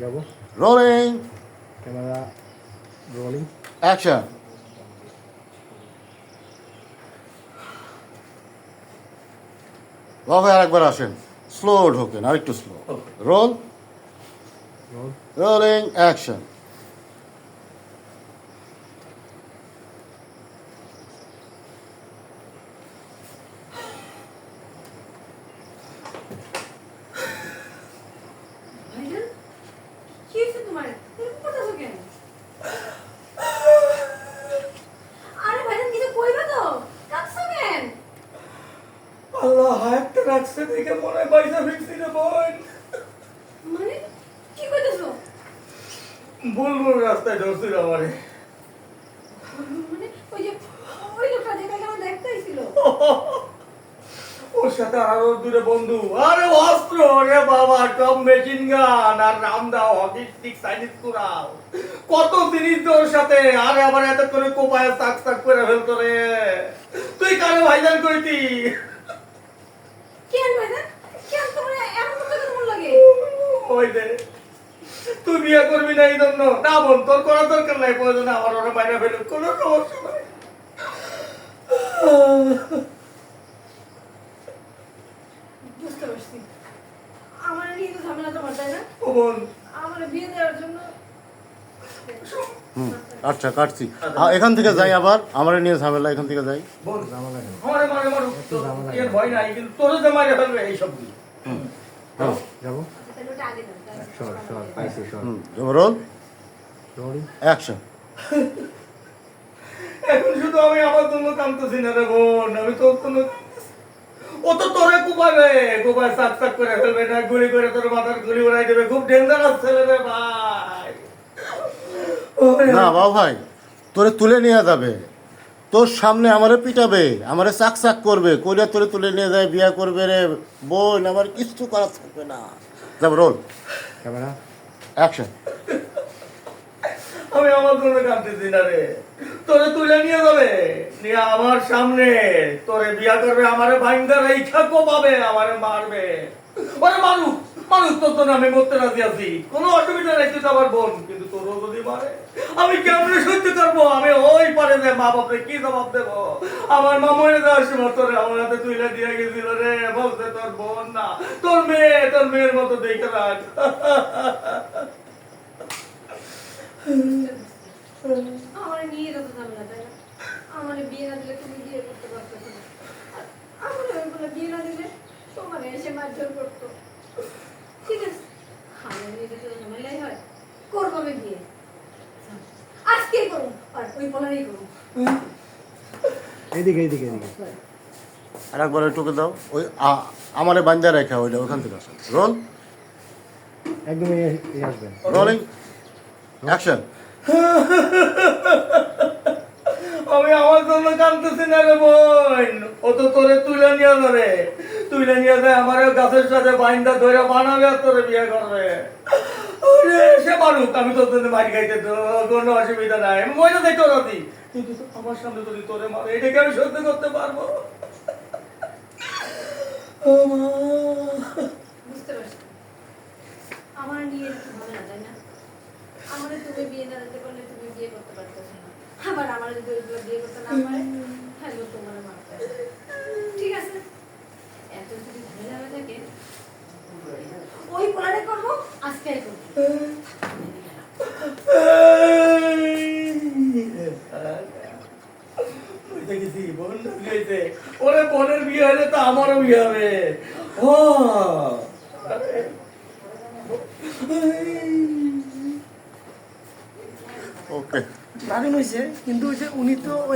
যাব। Rolling camera rolling action বাবা আরেকবার আসেন। স্লো ঢোকেন আরেকটু slow roll roll rolling action ভাইজান কি হয়েছে তোমার এরকম করতেছো কেন আরে ভাইজান কিছু কইবে তো কাঁদছো কেন হায়াতটা রাখছে দেখে মনে হয় পয়সা ফিরছি রে বোন। মানে? কি কইতেছো? ভুল রাস্তায় ধরছিল আমারে। মানে? ওই যে ওই লোকটা যে কালকে আমার দেখতে আইছিল ওর সাথে আরও দূরে বন্ধু। আরে অস্ত্র রে বাবা টপ মেশিন গান আর রামদাও হকি স্টিক চাইনিজ কুড়াও কত জিনিস তোর সাথে? আরে আবার এত করে কোপায় সাক সাক করে ফেলতো রে। তুই কারে ভাইজান করতে তুই বিয়ে করবি না এই জন্য। না বোন তোর করা দরকার নাই প্রয়োজন আমার ওরা বাইরে ফেলুক কোনো সমস্যা নাই। বুঝতে পারছি। আমার নিয়ে তো ঝামেলা তোমার তাই না? ও বোন আমার বিয়ে দেওয়ার জন্য হুম আচ্ছা কাটছি। এখান থেকে যাই আবার আমার নিয়ে ঝামেলা এখান থেকে যাই। অ্যাকশন এখন শুধু আমি আমার জন্য কামতেছি না রে বোন আমি তোর জন্য ও তো তোরে কুপাবে কুপায় করে ফেলবে না গুলি করে তোর মাথার গুলি উড়াই দেবে খুব ডেঞ্জারাস ছেলে রে ভাই। না বাবু ভাই তোরে তুলে নিয়ে যাবে। তোর সামনে আমারে পিটাবে আমারে চাক চাক করবে কইরা তোরে তুলে নিয়ে যায় বিয়া করবে রে বোন আমার কিছু করা থাকবে না। যাব রোল। ক্যামেরা। অ্যাকশন আমি আমার জন্য কাঁদতেছি না রে। তোরে তুলে নিয়ে যাবে। নিয়ে আমার সামনে। তোরে বিয়া করবে আমারে ভাইঙ্গা রেখা কোপাবে আমারে মারবে। ওরে মানুষ! মানুষ তোর জন্য আমি মরতে রাজি আছি। কোনো অসুবিধা নেই, তুই আমার বোন, কিন্তু তোরও যদি মারে, আমি কেমনে সহ্য করব? আমি ওই পারে যে মা বাপরে কি জবাব দেবো? আমার মা মরে সময় তোরে আমার হাতে তুলে দিয়ে গেছিল রে বলতে তোর বোন না, তোর মেয়ে, তোর মেয়ের মতো দেখে রাখ। বিয়ে আমার বিয়ে না দিলে তোমার এসে মারধর করতো। ঝামেলাই হয়। করব আমি বিয়ে। আজকেই করুন আর ওই বলারই করুন এইদিকে এইদিকে এইদিকে। আর একবার টুকে দাও। ওই আমারে রেখা ওইটা ওখান থেকে আসেন রোল। একদম এই এই আসবেন। রোলিং। অ্যাকশন। আমি আমার জন্য কাঁদতেছি না রে বোন। ও তো তোরে তুলে নিয়ে যাবে। তুলে নিয়ে যায় আমার গাছের সাথে বাইন্দা ধরে বানাবে আর তোরে বিয়ে করবে? সে মানুষ আমি তোর জন্য মারি খাইতে কোনো অসুবিধা নাই। মজা দেখতে রাজি কিন্তু আমার সামনে যদি তোরে মারে, এটাকে আমি সহ্য করতে পারব। তুমি বিয়ে করতে পারতো বিয়ে করতে না ঠিক আছে? যদি থাকে ওই পোলারে করব। ওরে বোনের বিয়ে হলে তো আমারও বিয়ে হবে। ও ওকে দারুণ হয়েছে কিন্তু ওই উনি তো